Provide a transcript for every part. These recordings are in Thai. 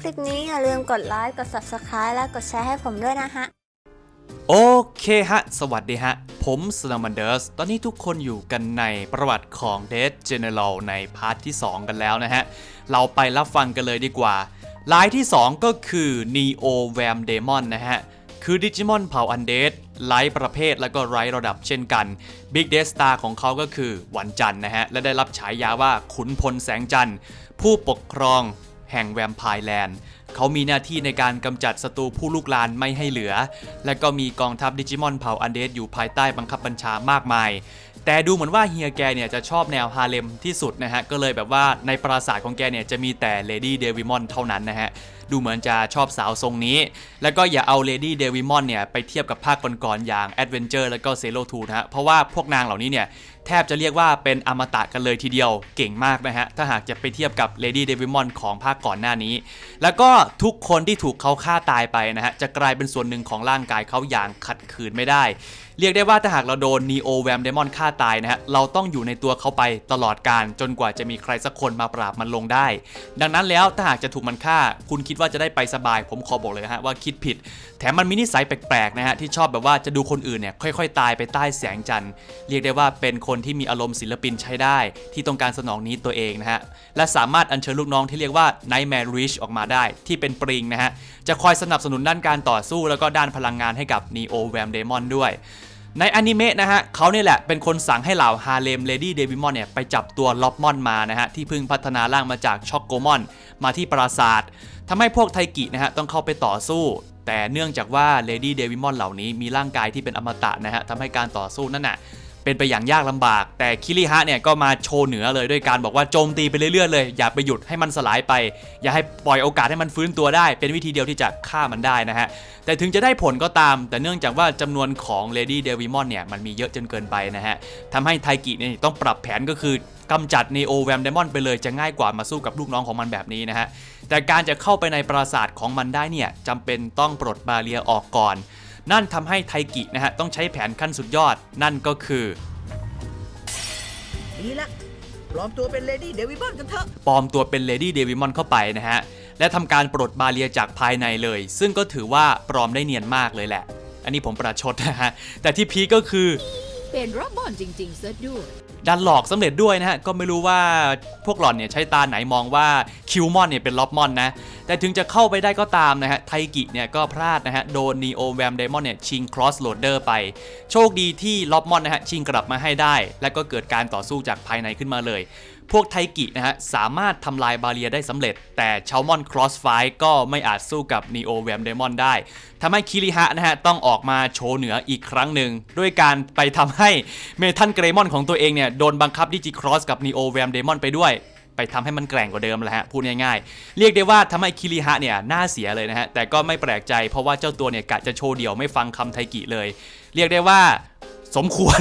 คลิปนี้อย่าลืมกดไลค์ กด subscribe และกดแชร์ให้ผมด้วยนะฮะ โอเคฮะ สวัสดีฮะ ผมสลามันเดอร์ส ตอนนี้ทุกคนอยู่กันในประวัติของ Dead General ในพาร์ทที่ 2 กันแล้วนะฮะ เราไปรับฟังกันเลยดีกว่าลายที่ 2 ก็คือ Neo Vam Demon นะฮะ คือดิจิมอนเผ่าอันเดดไร้ประเภทและก็ไร้ระดับเช่นกัน Big d e s t a r ของเขาก็คือวันจันทร์นะฮะ และได้รับฉายาว่าขุนพลแสงจันทร์ผู้ปกครอง แห่งแวมไพร์แลนด์ เขามีหน้าที่ในการกำจัดศัตรูผู้ลุกลานไม่ให้เหลือ และก็มีกองทัพดิจิมอนเผ่าอันเดดอยู่ภายใต้บังคับบัญชามากมายแต่ดูเหมือนว่าเฮียแกเนี่ยจะชอบแนวฮาเลมที่สุดนะฮะ ก็เลยแบบว่าในปราสาทของแกเนี่ยจะมีแต่เลดี้เดวิมอนเท่านั้นนะฮะ ดูเหมือนจะชอบสาวทรงนี้ แล้วก็อย่าเอาเลดี้เดวิมอนเนี่ย ไปเทียบกับภาคก่อนๆอย่าง Adventure แล้วก็ Zero Two นะฮะ เพราะว่าพวกนางเหล่านี้เนี่ย ทบจะเรียกว่าเป็นอมตะกันเลยทีเดียวเก่งมากนะฮะ ถ้าหากจะไปเทียบกับ Lady d e v i m o n ของภาคก่อนหน้านี้ แล้วก็ทุกคนที่ถูกเขาฆ่าตายไปนะฮะ จะกลายเป็นส่วนหนึ่งของร่างกายเขาอย่างขัดขืนไม่ได้ เรียกได้ว่าถ้าหากเราโดน Neo Vam Demon ฆ่าตายนะฮะเราต้องอยู่ในตัวเขาไปตลอดการจนกว่าจะมีใครสักคนมาปราบมันลงได้ ดังนั้นแล้วถ้าหากจะถูกมันฆ่า คุณคิดว่าจะได้ไปสบาย ผมขอบอกเลยนะฮะว่าคิดผิด แถมมันมีนิสัยแปลกๆนะฮะที่ชอบแบบว่าจะดูคนอื่นเนี่ยค่อย ๆ ตายไปใต้แสงจันทร์เรียกได้ว่าเป็นคนที่มีอารมณ์ศิลปินใช้ได้ ที่ต้องการสนองนี้ตัวเองนะฮะและสามารถอัญเชิญลูกน้องที่เรียกว่า Nightmare Reach ออกมาได้ ที่เป็นปริงนะฮะจะคอยสนับสนุนด้านการต่อสู้แล้วก็ด้านพลังงานให้กับ Neo Vam Demon ด้วย ในอนิเมะนะฮะเขาเนี่ยแหละเป็นคนสั่งให้เหล่าฮาเลมเลดี้เดวิมอนเนี่ยไปจับตัวล็อบมอนมานะฮะที่เพิ่งพัฒนาร่างมาจากช็อกโกมอน มาที่ปราศาสตร์ทำให้พวกไทกินะฮะต้องเข้าไปต่อสู้ แต่เนื่องจากว่าเลดี้เดวิมอนเหล่านี้มีร่างกายที่เป็นอมตะนะฮะทำให้การต่อสู้นั่นน่ะ เป็นไปอย่างยากลำบาก แต่คิริฮะเนี่ยก็มาโชว์เหนือเลยด้วยการบอกว่าโจมตีไปเรื่อยๆเลย อย่าไปหยุดให้มันสลายไป อย่าให้ปล่อยโอกาสให้มันฟื้นตัวได้ เป็นวิธีเดียวที่จะฆ่ามันได้นะฮะ แต่ถึงจะได้ผลก็ตาม แต่เนื่องจากว่าจำนวนของ Lady d e v i m o n เนี่ยมันมีเยอะจนเกินไปนะฮะทำให้ไทกิเนี่ยต้องปรับแผนก็คือกำจัด Neo Vam Demon ไปเลยจะง่ายกว่ามาสู้กับลูกน้องของมันแบบนี้นะฮะแต่การจะเข้าไปในปราสาทของมันได้เนี่ยจำเป็นต้องปลดบาเรียออกก่อน นั่นทำให้ไทกินะฮะต้องใช้แผนขั้นสุดยอด นั่นก็คือดีละปลอมตัวเป็นเลดี้เดวิบอนกันเถอะ ปลอมตัวเป็นเลดี้เดวิมอนเข้าไปนะฮะ และทำการปลดบาเรียจากภายในเลย ซึ่งก็ถือว่าปลอมได้เนียนมากเลยแหละ อันนี้ผมประชดนะฮะ แต่ที่พีคก็คือ เป็นรอบบอนจริงๆซะด้วย ดันหลอกสำเร็จด้วยนะฮะ ก็ไม่รู้ว่าพวกหล่อนเนี่ยใช้ตาไหนมองว่าคิวมอนเนี่ยเป็นล็อบมอนนะ แต่ถึงจะเข้าไปได้ก็ตามนะฮะ ไทกิเนี่ยก็พลาดนะฮะ โดนนีโอแวมไดมอนเนี่ยชิงครอสโหลดเดอร์ไป โชคดีที่ล็อบมอนนะฮะชิงกลับมาให้ได้ และก็เกิดการต่อสู้จากภายในขึ้นมาเลย พวกไทกินะฮะสามารถทำลายบาเรียได้สำเร็จ แต่ชาวมอนครอสไฟก็ไม่อาจสู้กับนีโอแวมไดมอนได้ทำให้คิริฮะนะฮะต้องออกมาโชว์เหนืออีกครั้งหนึ่ง ด้วยการไปทำให้เมทัลเกรมอนของตัวเองเนี่ยโดนบังคับดิจิครอสกับนีโอแวมไดมอนไปด้วยไปทำให้มันแกร่งกว่าเดิมแหละฮะ พูดง่ายๆ เรียกได้ว่าทำให้คิริฮะเนี่ยน้าเสียเลยนะฮะ แต่ก็ไม่แปลกใจเพราะว่าเจ้าตัวเนี่ยกะจะโชว์เดี่ยวไม่ฟังคำไทกิเลย เรียกได้ว่า สมควร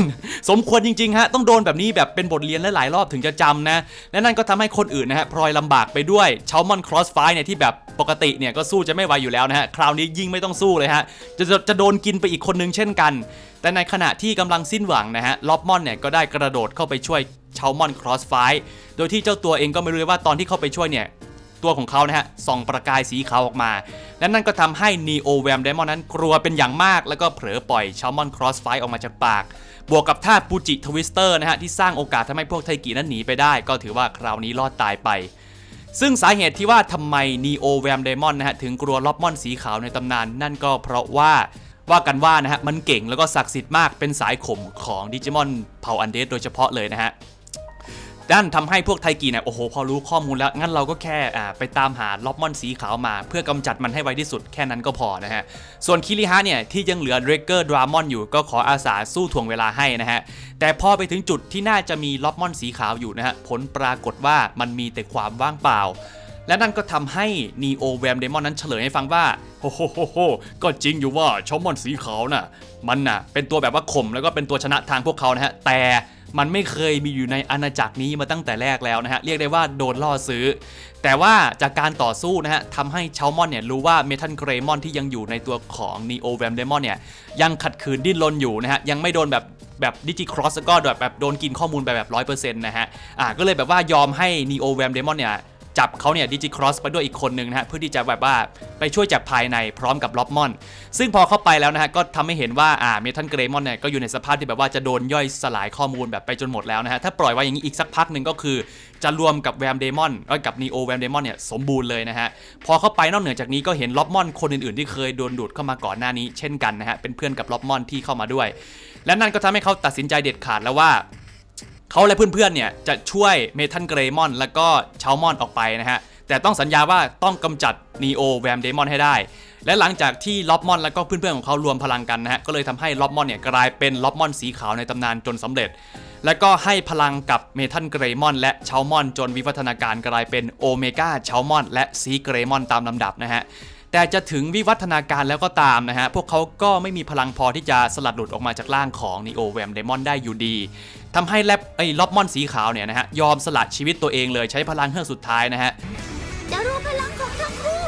สมควรจริงๆฮะต้องโดนแบบนี้แบบเป็นบทเรียนหลายๆรอบถึงจะจำนะและนั่นก็ทำให้คนอื่นนะฮะพลอยลำบากไปด้วยชาวมอนครอสไฟเนี่ยที่แบบปกติเนี่ยก็สู้จะไม่ไหวอยู่แล้วนะฮะคราวนี้ยิ่งไม่ต้องสู้เลยฮะจะจะจะโดนกินไปอีกคนนึงเช่นกัน แต่ในขณะที่กำลังสิ้นหวังนะฮะล็อบมอนเนี่ยก็ได้กระโดดเข้าไปช่วยชาวมอนครอสไฟโดยที่เจ้าตัวเองก็ไม่รู้เลยว่าตอนที่เข้าไปช่วยเนี่ย ตัวของเขานะฮะส่องประกายสีขาวออกมา และนั่นก็ทำให้ Neo Vam Demon นั้นกลัวเป็นอย่างมาก แล้วก็เผลอปล่อยชาวมอนครอสไฟออกมาจากปาก บวกกับท่าปูจิทวิสเตอร์นะฮะที่สร้างโอกาสทำให้พวกไทกินั้นหนีไปได้ ก็ถือว่าคราวนี้รอดตายไปซึ่งสาเหตุที่ว่าทำไม Neo Vam Demon นะฮะถึงกลัวล็อบมอนสีขาวในตำนาน นั่นก็เพราะว่าว่ากันว่านะฮะมันเก่งแล้วก็ศักดิ์สิทธิ์มากเป็นสายข่มของดิจิมอนเผ่าอันเดสโดยเฉพาะเลยนะฮะ ด้านทำให้พวกไทกีเนี่ยโอ้โหพอรู้ข้อมูลแล้ว งั้นเราก็แค่ไปตามหาล็อบมอนสีขาวมา เพื่อกำจัดมันให้ไวที่สุดแค่นั้นก็พอนะฮะ ส่วนคิริฮะเนี่ยที่ยังเหลือเรเกอร์ดรามอนอยู่ก็ขออาสาสู้ถ่วงเวลาให้นะฮะ แต่พอไปถึงจุดที่น่าจะมีล็อบมอนสีขาวอยู่นะฮะผลปรากฏว่ามันมีแต่ความว่างเปล่าและนั่นก็ทำให้ Neo Vam Demon นั้นเฉลยให้ฟังว่าโฮโฮโฮโฮก็จริงอยู่ว่าชอมมอนสีขาวน่ะ มันน่ะ เป็นตัวแบบว่าข่มแล้วก็เป็นตัวชนะทางพวกเขานะฮะ แต่ มันไม่เคยมีอยู่ในอาณาจักรนี้มาตั้งแต่แรกแล้วนะฮะเรียกได้ว่าโดนล่อซื้อ แต่ว่าจากการต่อสู้นะฮะทำให้ชาวมอนเนี่ยรู้ว่าเมทัลเกรมอนที่ยังอยู่ในตัวของนีโอแวมเดมอนเนี่ยยังขัดขืนดิ้นรนอยู่นะฮะยังไม่โดนแบบแบบดิจิครอสก็แบบแบบโดนกินข้อมูลไปแบบร้อยเปอร์เซ็นต์นะฮะอ่าก็เลยแบบว่ายอมให้นีโอแวมเดมอนเนี่ย จับเขาเนี่ยดิจิครอสไปด้วยอีกคนหนึ่งนะฮะเพื่อที่จะแบบว่าไปช่วยจากภายในพร้อมกับล็อบมอน ซึ่งพอเข้าไปแล้วนะฮะก็ทำให้เห็นว่าอ่าเมทัลเกรมอนเนี่ยก็อยู่ในสภาพที่แบบว่าจะโดนย่อยสลายข้อมูลแบบไปจนหมดแล้วนะฮะถ้าปล่อยไว้อย่างนี้อีกสักพักหนึ่งก็คือจะรวมกับแวมเดมอนกับนีโอแวมเดมอนเนี่ยสมบูรณ์เลยนะฮะพอเข้าไปนอกเหนือจากนี้ก็เห็นล็อบมอนคนอื่นๆ ที่เคยโดนดูดเข้ามาก่อนหน้านี้ เช่นกันนะฮะเป็นเพื่อนกับล็อบมอนที่เข้ามาด้วย และนั่นก็ทำให้เขาตัดสินใจเด็ดขาดแล้วว่า เขาและเพื่อนๆเนี่ยจะช่วยเมทัลเกรมอนแล้วก็ชาวมอนออกไปนะฮะ แต่ต้องสัญญาว่าต้องกำจัดนีโอแวมเดมอนให้ได้ และหลังจากที่ล็อบมอนแล้วก็เพื่อนๆของเขารวมพลังกันนะฮะ ก็เลยทำให้ล็อบมอนเนี่ยกลายเป็นล็อบมอนสีขาวในตำนานจนสำเร็จ แล้วก็ให้พลังกับเมทัลเกรมอนและชาวมอนจนวิวัฒนาการกลายเป็นโอเมก้าชาวมอนและซีเกรมอนตามลำดับนะฮะ แต่จะถึงวิวัฒนาการแล้วก็ตามนะฮะ พวกเขาก็ไม่มีพลังพอที่จะสลัดหลุดออกมาจากร่างของนีโอแวมเดมอนได้อยู่ดีทำให้แลบไอ้ล็อบมอนสีขาวเนี่ยนะฮะ ยอมสละชีวิตตัวเองเลยใช้พลังเฮือกสุดท้ายนะฮะจะรวมพลังของทั้งคู่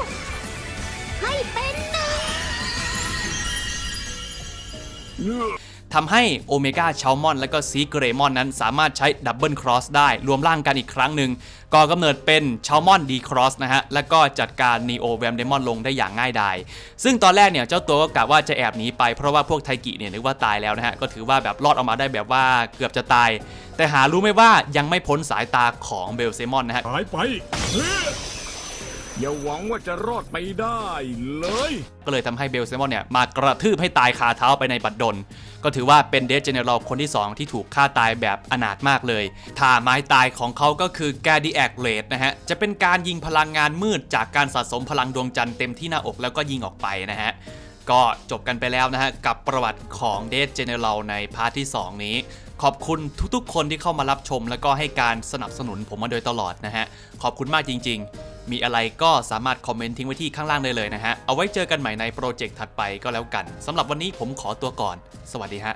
ให้เป็นหนึ่ง ทำให้โอเมก้าเชาวมอน และก็ซีเกรมอนนั้นสามารถใช้ดับเบิลครอสได้รวมร่างกันอีกครั้งหนึ่งก่อกำเนิดเป็นเชาวมอนดีครอสนะฮะ แล้วก็จัดการนีโอแวมเดมอนลงได้อย่างง่ายดาย ซึ่งตอนแรกเนี่ยเจ้าตัวก็กะว่าจะแอบหนีไปเพราะว่าพวกไทกิเนี่ยนึกว่าตายแล้วนะฮะ ก็ถือว่าแบบรอดออกมาได้แบบว่าเกือบจะตาย แต่หารู้ไหมว่ายังไม่พ้นสายตาของเบลเซมอนนะฮะหายไป อย่าหวังว่าจะรอดไปได้เลย ก็เลยทำให้เบลเซมอนเนี่ยมากระทืบให้ตายคาเท้าไปในบัดดล ก็ถือว่าเป็นเด g เจเน a l คนที่ 2 ที่ถูกฆ่าตายแบบอนาถมากเลยท่าไม้ตายของเขาก็คือ g a d i a c r a t นะฮะ จะเป็นการยิงพลังงานมืดจากการสะสมพลังดวงจันทร์เต็มที่หน้าอกแล้วก็ยิงออกไปนะฮะก็จบกันไปแล้วนะฮะ กับประวัติของเด g เจเน a l ในพาร์ทที่ 2 นี้ ขอบคุณทุกๆ คนที่เข้ามารับชม แล้วก็ให้การสนับสนุนผมมาโดยตลอดนะฮะ ขอบคุณมากจริง ๆ มีอะไรก็สามารถคอมเมนต์ทิ้งไว้ที่ข้างล่างได้เลยนะฮะ เอาไว้เจอกันใหม่ในโปรเจกต์ถัดไปก็แล้วกันสำหรับวันนี้ผมขอตัวก่อน สวัสดีฮะ